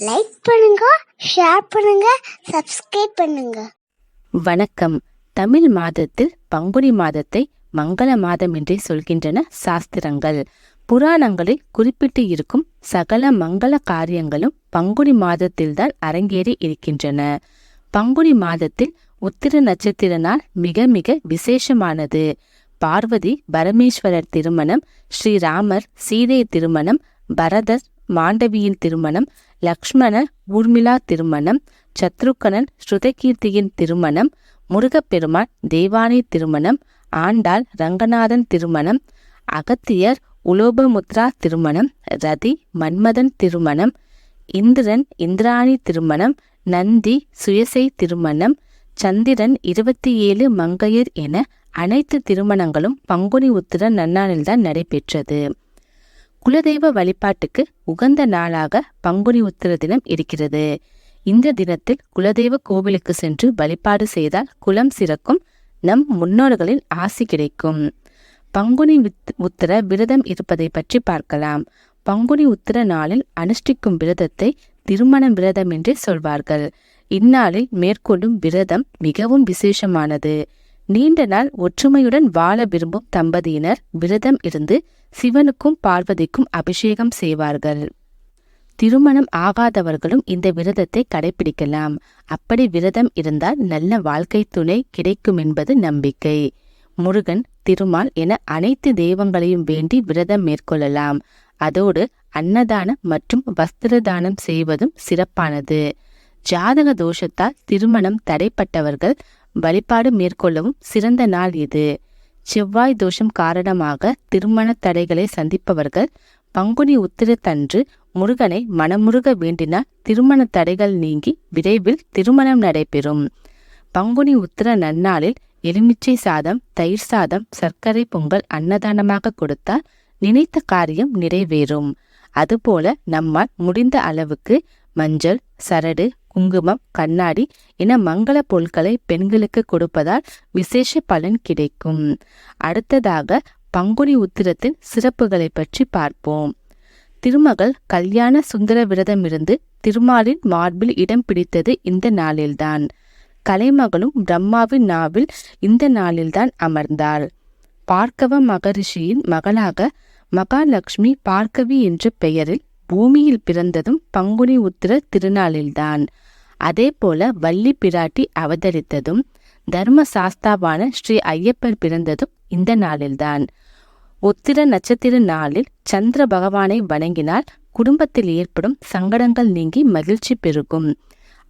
Like பண்ணுங்க share பண்ணுங்க subscribe பண்ணுங்க. வணக்கம். தமிழ் மாதத்தில் பங்குனி மாதத்தை மங்கள மாதம் என்றே சொல்கின்றன சாஸ்திரங்கள். புராணங்களில் குறிப்பிட்டு இருக்கும் சகல மங்கள காரியங்களும் பங்குனி மாதத்தில்தான் அரங்கேறி இருக்கின்றன. பங்குனி மாதத்தில் உத்திர நட்சத்திர நாள் மிக மிக விசேஷமானது. பார்வதி பரமேஸ்வரர் திருமணம் ஸ்ரீராமர் சீதை திருமணம் பரதர் மாண்டவியின் திருமணம் லக்ஷ்மண ஊர்மிளா திருமணம் சத்ருக்கனன் ஸ்ருதகீர்த்தியின் திருமணம் முருகப்பெருமான் தேவானை திருமணம் ஆண்டாள் ரங்கநாதன் திருமணம் அகத்தியர் உலோபமுத்ரா திருமணம் ரதி மன்மதன் திருமணம் இந்திரன் இந்திராணி திருமணம் நந்தி சுயசை திருமணம் சந்திரன் இருபத்தி ஏழு மங்கையர் என அனைத்து திருமணங்களும் பங்குனி உத்திர நன்னாளில்தான் நடைபெற்றது. குலதெய்வ வழிபாட்டுக்கு உகந்த நாளாக பங்குனி உத்திர தினம் இருக்கிறது. இந்த தினத்தில் குலதெய்வ கோவிலுக்கு சென்று வழிபாடு செய்தால் குலம் சிறக்கும் நம் முன்னோர்களின் ஆசி கிடைக்கும். பங்குனி உத்திர விரதம் இருப்பதை பற்றி பார்க்கலாம். பங்குனி உத்திர நாளில் அனுஷ்டிக்கும் விரதத்தை திருமண விரதம் என்றே சொல்வார்கள். இந்நாளில் மேற்கொள்ளும் விரதம் மிகவும் விசேஷமானது. நீண்ட நாள் ஒற்றுமையுடன் வாழ விரும்பும் தம்பதியினர் விரதம் இருந்து சிவனுக்கும் பார்வதிக்கும் அபிஷேகம் செய்வார்கள். திருமணம் ஆகாதவர்களும் இந்த விரதத்தை கடைபிடிக்கலாம் அப்படி விரதம் இருந்தால் நல்ல வாழ்க்கை துணை கிடைக்கும் என்பது நம்பிக்கை. முருகன் திருமால் என அனைத்து தெய்வங்களையும் வேண்டி விரதம் மேற்கொள்ளலாம். அதோடு அன்னதானம் மற்றும் வஸ்திர தானம் செய்வதும் சிறப்பானது. ஜாதக தோஷத்தால் திருமணம் தடைப்பட்டவர்கள் வழிபாடு மேற்கொள்ளவும் சிறந்த நாள் இது. செவ்வாய் தோஷம் காரணமாக திருமண தடைகளை சந்திப்பவர்கள் பங்குனி உத்திரத்தன்று முருகனை மனமுருக வேண்டினால் திருமண தடைகள் நீங்கி விரைவில் திருமணம் நடைபெறும். பங்குனி உத்திர நன்னாளில் எலுமிச்சை சாதம் தயிர் சாதம் சர்க்கரை பொங்கல் அன்னதானமாக கொடுத்தால் நினைத்த காரியம் நிறைவேறும். அதுபோல நம்மால் முடிந்த அளவுக்கு மஞ்சள் சரடு குங்குமம் கண்ணாடி என மங்கள பொருட்களை பெண்களுக்கு கொடுப்பதால் விசேஷ பலன் கிடைக்கும். அடுத்ததாக பங்குனி உத்திரத்தின் சிறப்புகளை பற்றி பார்ப்போம். திருமகள் கல்யாண சுந்தர விரதமிருந்து திருமாலின் மார்பில் இடம் பிடித்தது இந்த நாளில்தான். கலைமகளும் பிரம்மாவின் நாவில் இந்த நாளில்தான் அமர்ந்தாள். பார்க்கவ மகரிஷியின் மகளாக மகாலட்சுமி பார்க்கவி என்ற பெயரில் பூமியில் பிறந்ததும் பங்குனி உத்திர திருநாளில்தான். அதேபோல வள்ளி பிராட்டி அவதரித்ததும் தர்ம சாஸ்தாவான ஸ்ரீ ஐயப்பர் பிறந்ததும் இந்த நாளில்தான். உத்திர நட்சத்திர நாளில் சந்திர பகவானை வணங்கினால் குடும்பத்தில் ஏற்படும் சங்கடங்கள் நீங்கி மகிழ்ச்சி பெருகும்.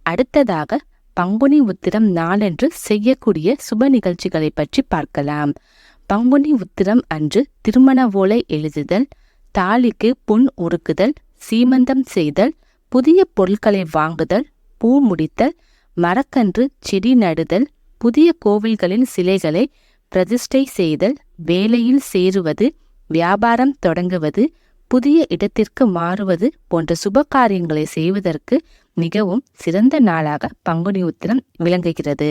அடுத்ததாக பங்குனி உத்திரம் நாளன்று செய்யக்கூடிய சுப நிகழ்ச்சிகளை பற்றி பார்க்கலாம். பங்குனி உத்திரம் அன்று திருமண ஓலை எழுதுதல் தாலிக்கு புண் உருக்குதல் சீமந்தம் செய்தல் புதிய பொருட்களை வாங்குதல் பூ முடித்தல் மரக்கன்று செடி நடுதல் புதிய கோவில்களின் சிலைகளை பிரதிஷ்டை செய்தல் வேலையில் சேருவது வியாபாரம் தொடங்குவது புதிய இடத்திற்கு மாறுவது போன்ற சுப காரியங்களை செய்வதற்கு மிகவும் சிறந்த நாளாக பங்குனி உத்திரம் விளங்குகிறது.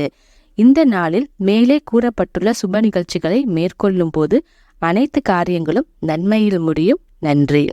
இந்த நாளில் மேலே கூறப்பட்டுள்ள சுப நிகழ்ச்சிகளை மேற்கொள்ளும் போது அனைத்து காரியங்களும் நன்மையில் முடியும். நன்றி.